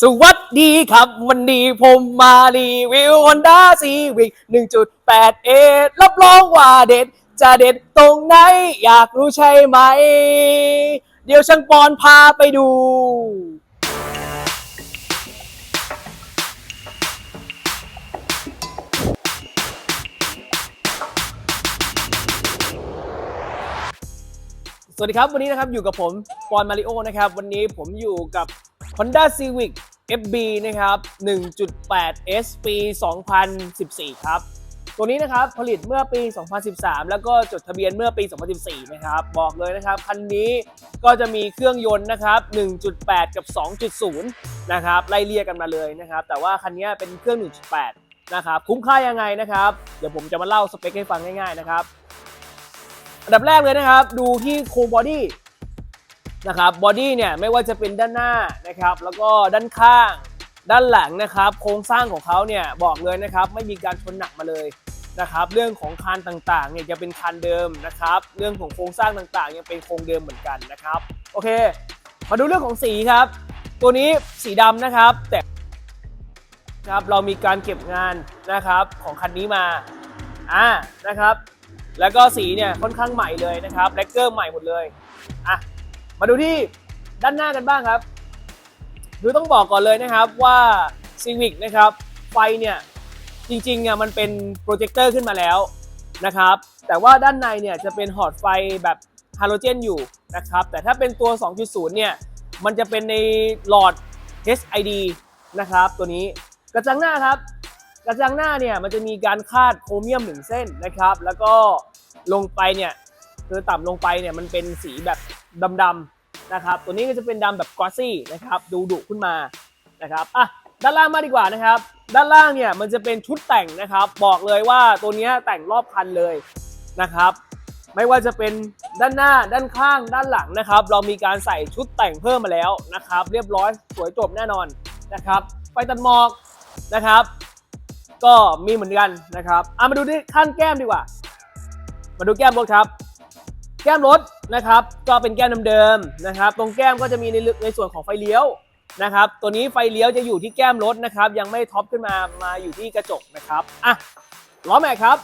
สวัสดีครับ วันนี้ผมมารีวิว Honda Civic 1.8 a รับรองว่าเด็ด จะเด็ดตรงไหน อยากรู้ใช่ไหม เดี๋ยวช่างปอนพาไปดู สวัสดีครับ วันนี้นะครับอยู่กับผมปอนมาริโอนะครับ วันนี้ผมอยู่กับ Honda Civic FB นะครับ 1.8 S ปี 2014 ครับ ตัวนี้นะครับผลิตเมื่อปี 2013 แล้วก็จดทะเบียนเมื่อปี 2014 นะครับ บอกเลยนะครับ คันนี้ก็จะมีเครื่องยนต์นะครับ 1.8 กับ 2.0 นะครับ ไล่เลี่ยกันมาเลยนะครับ แต่ว่าคันนี้เป็นเครื่อง 1.8 นะครับ คุ้มค่ายังไงนะครับ เดี๋ยวผมจะมาเล่าสเปคให้ฟังง่ายๆนะครับ อันดับแรกเลยนะครับ ดูที่โครงบอดี้ นะครับบอดี้เนี่ยไม่ว่าจะเป็นด้านหน้านะครับแล้วก็ด้านข้างด้านหลังนะครับ โครงสร้างของเขาเนี่ยบอกเลยนะครับ ไม่มีการชนหนักมาเลยนะครับ เรื่องของคานต่างๆเนี่ยจะเป็นคานเดิมนะครับ เรื่องของโครงสร้างต่างๆ ยังเป็นโครงเดิมเหมือนกันนะครับโอเค มาดูเรื่องของสีครับ ตัวนี้สีดำนะครับ แต่ครับเรามีการเก็บงานนะครับของคันนี้มาอ่านะครับ แล้วก็สีเนี่ยค่อนข้างใหม่เลยนะครับแล็กเกอร์ใหม่หมดเลยอะ มาดูที่ด้านหน้ากันบ้างครับ คือต้องบอกก่อนเลยนะครับว่า Civic นะครับไฟเนี่ยจริงๆอะมันเป็นโปรเจคเตอร์ขึ้นมาแล้วนะครับแต่ว่าด้านในเนี่ยจะเป็นหอดไฟแบบฮาโลเจนอยู่นะครับแต่ถ้าเป็นตัว 2.0 เนี่ยมันจะเป็นในหลอด HID นะครับตัวนี้กระจังหน้าครับ กระจังหน้าเนี่ยมันจะมีการคาดโครเมียมหนึ่งเส้นนะครับ แล้วก็ลงไปเนี่ยคือต่ำลงไปเนี่ยมันเป็นสีแบบ ดำๆนะครับ ตัวนี้ก็จะเป็นดำแบบกอซี่นะครับ ดูดุขึ้นมานะครับอะด้านล่างมาดีกว่านะครับ ด้านล่างเนี่ยมันจะเป็นชุดแต่งนะครับ บอกเลยว่าตัวนี้แต่งรอบคันเลยนะครับ ไม่ว่าจะเป็นด้านหน้าด้านข้างด้านหลังนะครับ เรามีการใส่ชุดแต่งเพิ่มมาแล้วนะครับ เรียบร้อยสวยจบแน่นอนนะครับไฟตัดหมอกนะครับ ก็มีเหมือนกันนะครับเอามาดูที่ขั้นแก้มดีกว่า มาดูแก้มรถครับ แก้มรถ นะครับ ก็เป็นแก้มเดิมๆนะครับ ตรงแก้มก็จะมีในในส่วนของไฟเลี้ยวนะครับ ตัวนี้ไฟเลี้ยวจะอยู่ที่แก้มรถนะครับ ยังไม่ท็อปขึ้นมามาอยู่ที่กระจกนะครับอะล้อแม็กครับ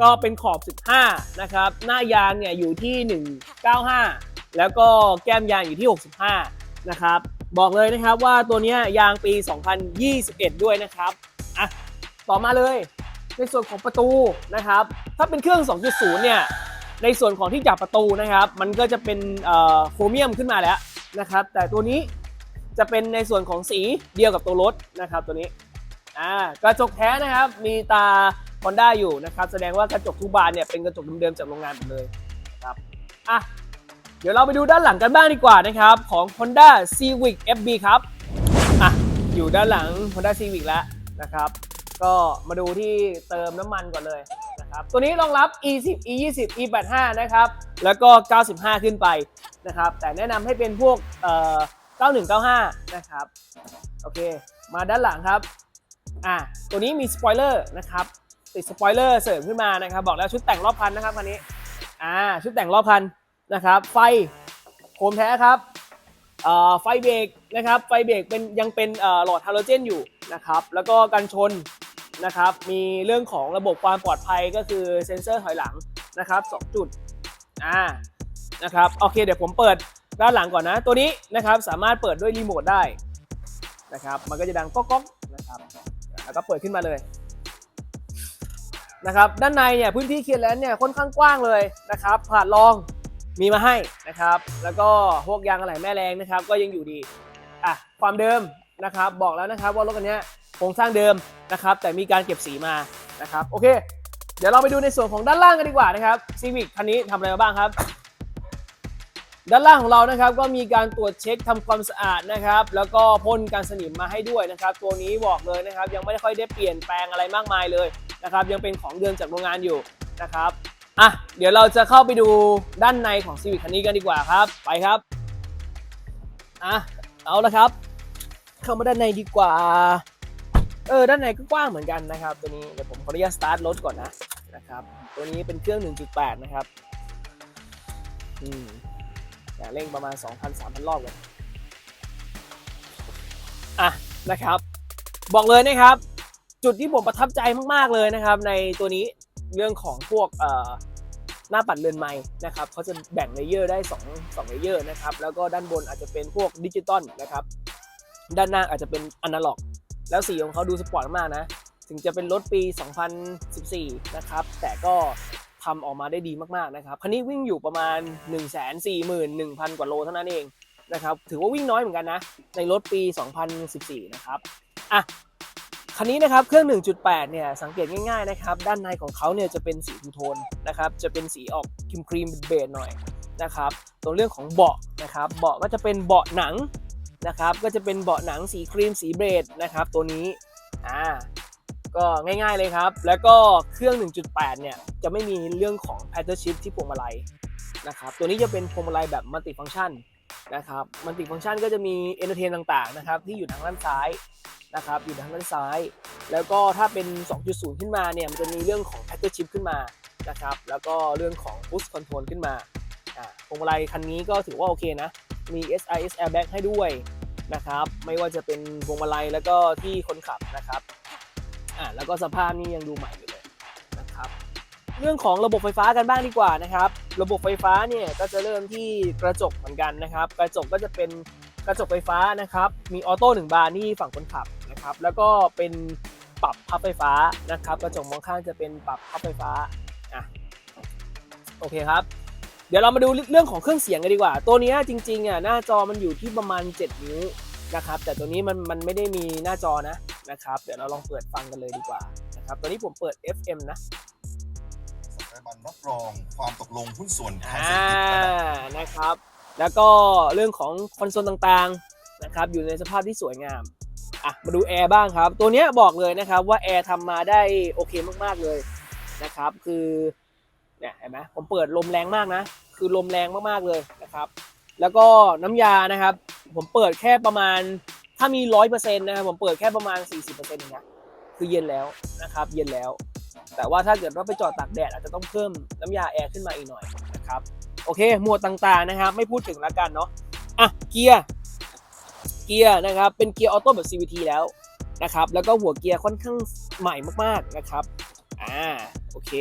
ก็เป็นขอบ 15 นะครับ หน้ายางเนี่ยอยู่ที่ 195 แล้วก็แก้มยางอยู่ที่ 65 นะครับ บอกเลยนะครับว่าตัวนี้ยยางปี 2021 ด้วยนะครับอะต่อมาเลยในส่วนของประตูนะครับ ถ้าเป็นเครื่อง 2.0 เนี่ย ในส่วนของที่จับประตูนะครับ มันก็จะเป็นโครเมียมขึ้นมาแล้วนะครับ แต่ตัวนี้จะเป็นในส่วนของสีเดียวกับตัวรถนะครับตัวนี้อ่ากระจกแท้นะครับ มีตา Honda อยู่นะครับ แสดงว่ากระจกทุกบานเนี่ยเป็นกระจกเดิมๆจากโรงงานหมดเลยครับอะเดี๋ยวเราไปดูด้านหลังกันบ้างดีกว่านะครับ ของ Honda Civic FB ครับอะอยู่ด้านหลัง Honda Civic แล้วนะครับ ก็มาดูที่เติมน้ำมันก่อนเลย ครับตัวนี้รองรับ e10 e20 e85 นะครับ แล้วก็ 95 ขึ้นไปนะครับ แต่แนะนำให้เป็นพวกเอ่อ9195 นะครับ โอเค มาด้านหลังครับ อะ ตัวนี้มีสปอยเลอร์นะครับ ติดสปอยเลอร์เสริมขึ้นมานะครับ บอกแล้วชุดแต่งรอบคันนะครับคันนี้ อ่า ชุดแต่งรอบคันนะครับ ไฟโคมแท้ครับเอ่อไฟเบรกนะครับ ไฟเบรกเป็นยังเป็นเอ่อหลอดฮาโลเจนอยู่นะครับ แล้วก็กันชน นะครับ มีเรื่องของระบบความปลอดภัยก็คือเซ็นเซอร์ถอยหลังนะครับ2จุดอ่านะครับโอเคเดี๋ยวผมเปิดด้านหลังก่อนนะ ตัวนี้นะครับสามารถเปิดด้วยรีโมทได้นะครับมันก็จะดังก๊อกก๊อกนะครับแล้วก็เปิดขึ้นมาเลยนะครับด้านในเนี่ยพื้นที่เคลียร์แลนด์เนี่ยค่อนข้างกว้างเลยนะครับผ่านรองมีมาให้นะครับ แล้วก็พวกยางอะไหล่แม่แรงนะครับ ก็ยังอยู่ดีอะความเดิมนะครับ บอกแล้วนะครับว่ารถคันนี้ โครงสร้างเดิมนะครับ แต่มีการเก็บสีมานะครับโอเค เดี๋ยวเราไปดูในส่วนของด้านล่างกันดีกว่านะครับ Civic คันนี้ทำอะไรมาบ้างครับด้านล่างของเรานะครับก็มีการตรวจเช็คทำความสะอาดนะครับ แล้วก็พ่นการสนิมมาให้ด้วยนะครับ ตัวนี้บอกเลยนะครับ ยังไม่ได้ค่อยได้เปลี่ยนแปลงอะไรมากมายเลยนะครับ ยังเป็นของเดิมจากโรงงานอยู่นะครับอะเดี๋ยวเราจะเข้าไปดูด้านในของ Civic คันนี้กันดีกว่าครับ ไปครับอะเอาละครับ เข้ามาด้านในดีกว่า เออด้านในก็กว้างเหมือนกันนะครับ ตัวนี้เดี๋ยวผมขออนุญาตสตาร์ทรถก่อนนะนะครับตัวนี้เป็นเครื่อง 1.8 นะครับอืมแต่เร่งประมาณ 2,000-3,000 รอบเลยอะนะครับ บอกเลยนะครับ จุดที่ผมประทับใจมาก ๆ เลยนะครับ ในตัวนี้เรื่องของพวกเอ่อหน้าปัดเรือนไม้นะครับเขาจะแบ่งเลเยอร์ได้2 2เลเยอร์นะครับ แล้วก็ด้านบนอาจจะเป็นพวกดิจิตอลนะครับ ด้านหน้าอาจจะเป็นอนาล็อก แล้วสีของเขาดูสปอร์ตมากนะ ถึงจะเป็นรถปี 2014 นะครับ แต่ก็ทำออกมาได้ดีมากๆนะครับ คันนี้วิ่งอยู่ประมาณ 141,000 กว่าโลเท่านั้นเองนะครับ ถือว่าวิ่งน้อยเหมือนกันนะ ในรถปี 2014 นะครับ อะ คันนี้นะครับ เครื่อง 1.8 เนี่ย สังเกตง่ายๆนะครับ ด้านในของเขาเนี่ยจะเป็นสีทูโทนนะครับ จะเป็นสีออกครีมครีมเบจหน่อยนะครับตรงเรื่องของเบาะนะครับ เบาะก็จะเป็นเบาะหนัง นะครับก็จะเป็นเบาะหนังสีครีมสีเบจนะครับตัวนี้อ่าก็ง่ายๆเลยครับ แล้วก็เครื่อง 1.8 เนี่ย จะไม่มีเรื่องของ paddle shift ที่พวงมาลัยนะครับ ตัวนี้จะเป็นพวงมาลัยแบบมัลติฟังชันนะครับมัลติฟังชันก็จะมี entertain ต่างๆนะครับที่อยู่ทางด้านซ้ายนะครับอยู่ทางด้านซ้าย แล้วก็ถ้าเป็น 2.0 ขึ้นมาเนี่ยมันจะมีเรื่องของ paddle shift ขึ้นมานะครับแล้วก็เรื่องของ push control ขึ้นมาอ่าพวงมาลัยคันนี้ก็ถือว่าโอเคนะ มี SIS airbag ให้ด้วยนะครับ ไม่ว่าจะเป็นพวงมาลัยแล้วก็ที่คนขับนะครับอ่าแล้วก็สภาพนี่ยังดูใหม่อยู่เลยนะครับ เรื่องของระบบไฟฟ้ากันบ้างดีกว่านะครับ ระบบไฟฟ้าเนี่ยก็จะเริ่มที่กระจกเหมือนกันนะครับ กระจกก็จะเป็นกระจกไฟฟ้านะครับ มีออโต้หนึ่งบานที่ฝั่งคนขับนะครับ แล้วก็เป็นปรับพับไฟฟ้านะครับ กระจกมองข้างจะเป็นปรับพับไฟฟ้าอะโอเคครับ เดี๋ยวเรามาดูเรื่องของเครื่องเสียงกันดีกว่า ตัวเนี้ยจริงๆอะหน้าจอมันอยู่ที่ประมาณ 7 นิ้วนะครับ แต่ตัวนี้มันมันไม่ได้มีหน้าจอนะนะครับ เดี๋ยวเราลองเปิดฟังกันเลยดีกว่านะครับ ตัวนี้ผมเปิด FM นะสถาบันรับรองความตกลงหุ้นส่วนทางอ่าเศรษฐกิจระดับนะครับ แล้วก็เรื่องของคอนโซลต่างๆนะครับ อยู่ในสภาพที่สวยงามอะมาดูแอร์บ้างครับ ตัวเนี้ยบอกเลยนะครับว่าแอร์ทำมาได้โอเคมากๆเลยนะครับ คือ เนี่ยเห็นไหมผมเปิดลมแรงมากนะ คือลมแรงมากๆเลยนะครับ แล้วก็น้ำยานะครับ ผมเปิดแค่ประมาณถ้ามีร้อยเปอร์เซ็นต์นะครับผมเปิดแค่ประมาณ40%เองนะคือเย็นแล้วนะครับ เย็นแล้ว แต่ว่าถ้าเกิดว่าไปจอดตากแดดอาจจะต้องเพิ่มน้ำยาแอร์ขึ้นมาอีกหน่อยนะครับโอเคหมวดต่างๆนะครับ ไม่พูดถึงแล้วกันเนาะอะเกียร์เกียร์นะครับเป็นเกียร์ออโต้แบบ CVT แล้วนะครับ แล้วก็หัวเกียร์ค่อนข้างใหม่มากๆนะครับ อ่า โอเค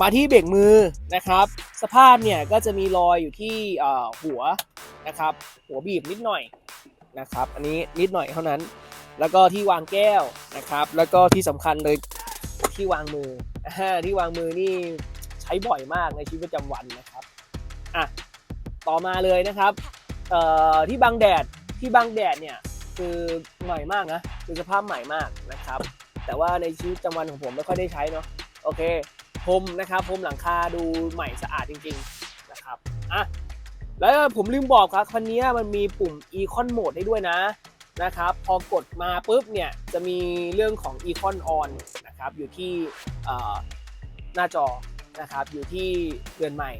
มาที่เบรกมือนะครับ สภาพเนี่ยก็จะมีรอยอยู่ที่หัวนะครับ หัวบีบนิดหน่อยนะครับ อันนี้นิดหน่อยเท่านั้น แล้วก็ที่วางแก้วนะครับ แล้วก็ที่สำคัญเลยที่วางมือที่วางมือนี่ใช้บ่อยมากในชีวิตประจำวันนะครับอะต่อมาเลยนะครับเอ่อที่บังแดดที่บังแดดเนี่ยคือใหม่มากนะคือสภาพใหม่มากนะครับ แต่ว่าในชีวิตประจำวันของผมไม่ค่อยได้ใช้เนาะโอเค พรมนะครับพรมหลังคาดูใหม่สะอาดจริงๆนะครับอะแล้วผมลืมบอกครับคันนี้มันมีปุ่ม Econ Mode ให้ด้วยนะนะครับพอกดมาปุ๊บเนี่ยจะมีเรื่องของ Econ On นะครับอยู่ที่หน้าจอนะครับอยู่ที่เรือนใหม่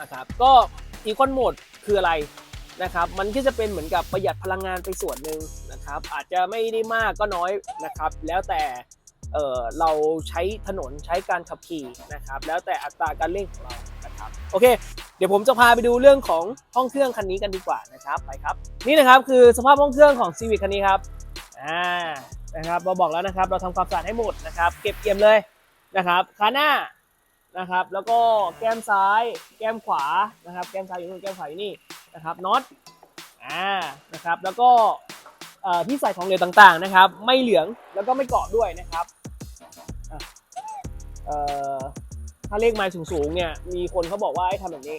นะครับก็ Econ Mode คืออะไรนะครับ มันก็จะเป็นเหมือนกับประหยัดพลังงานไปส่วนหนึ่งนะครับ อาจจะไม่ได้มากก็น้อยนะครับ แล้วแต่ เออเราใช้ถนนใช้การขับขี่นะครับ แล้วแต่อัตราการเร่งของเรานะครับโอเค เดี๋ยวผมจะพาไปดูเรื่องของห้องเครื่องคันนี้กันดีกว่านะครับไปครับ นี่นะครับคือสภาพห้องเครื่องของ Civic คันนี้ครับอ่านะครับเราบอกแล้วนะครับ เราทำความสะอาดให้หมดนะครับ เก็บเกี่ยมเลยนะครับขาหน้านะครับ แล้วก็แก้มซ้าย แก้มขวานะครับ แก้มซ้ายอยู่นู่นแก้มขวาอยู่นี่นะครับน็อตอ่านะครับ แล้วก็เอ่อที่ใส่ของเหลวต่างๆนะครับ ไม่เหลืองแล้วก็ไม่เกาะด้วยนะครับ ถ้าเลขไม้สูงๆเนี่ยมีคนเขาบอกว่าให้ทำแบบนี้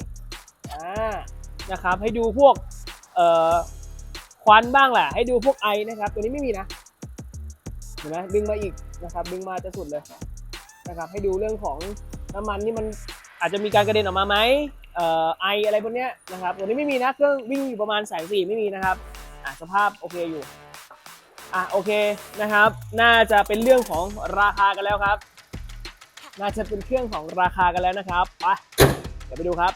นะครับให้ดูพวกควันบ้างแหละ ให้ดูพวกไอนะครับตัวนี้ไม่มีนะเห็นไหมดึงมาอีกนะครับดึงมาจะสุดเลยนะครับให้ดูเรื่องของน้ำมันนี่มันอาจจะมีการกระเด็นออกมาไหมไออะไรพวกเนี้ยนะครับตัวนี้ไม่มีนะเครื่องวิ่งอยู่ประมาณแสนสี่ไม่มีนะครับอะสภาพโอเคอยู่ อะโอเคนะครับ น่าจะเป็นเรื่องของราคากันแล้วครับ น่าจะเป็นเครื่องของราคากันแล้วนะครับไปเดี๋ยวไปดูครับ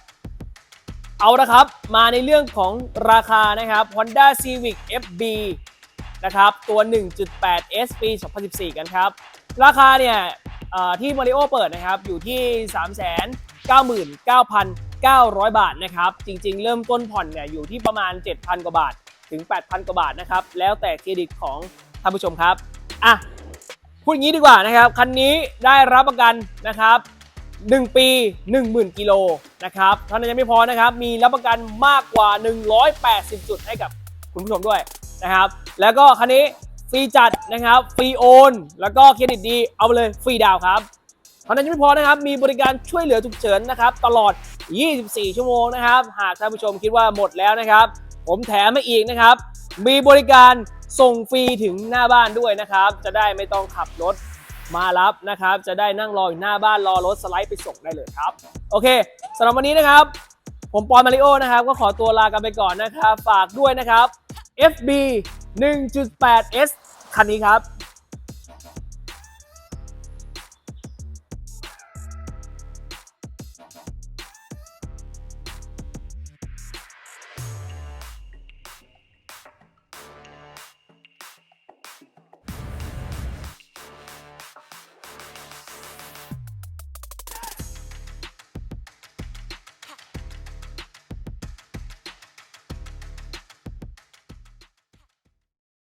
เอาละครับ มาในเรื่องของราคานะครับ Honda Civic FB นะครับ ตัว 1.8 S ปี 2014 กันครับ ราคาเนี่ยที่ Mario เปิดนะครับ อยู่ที่ 399,900 บาทนะครับ จริงๆ เริ่มต้นผ่อนเนี่ยอยู่ที่ประมาณ 7,000 กว่าบาท ถึง 8,000 กว่าบาทนะครับ แล้วแต่เครดิตของท่านผู้ชมครับอะพูดอย่างนี้ดีกว่านะครับ คันนี้ได้รับประกันนะครับ 1 ปี 10,000 กิโลนะครับเท่านั้นยังไม่พอนะครับ มีรับประกันมากกว่า 180 จุดให้กับคุณผู้ชมด้วยนะครับ แล้วก็คันนี้ฟรีจัดนะครับ ฟรีโอน แล้วก็เครดิตดี เอาไปเลยฟรีดาวครับเท่านั้นยังไม่พอนะครับ มีบริการช่วยเหลือฉุกเฉินนะครับ ตลอด 24 ชั่วโมงนะครับ หากท่านผู้ชมคิดว่าหมดแล้วนะครับ ผมแถมมาอีกนะครับ มีบริการส่งฟรีถึงหน้าบ้านด้วยนะครับ จะได้ไม่ต้องขับรถมารับนะครับ จะได้นั่งรออยู่หน้าบ้านรอรถสไลด์ไปส่งได้เลยครับ โอเคสำหรับวันนี้นะครับ ผมปอนมาริโอนะครับ ก็ขอตัวลากันไปก่อนนะครับ ฝากด้วยนะครับ FB 1.8S คันนี้ครับ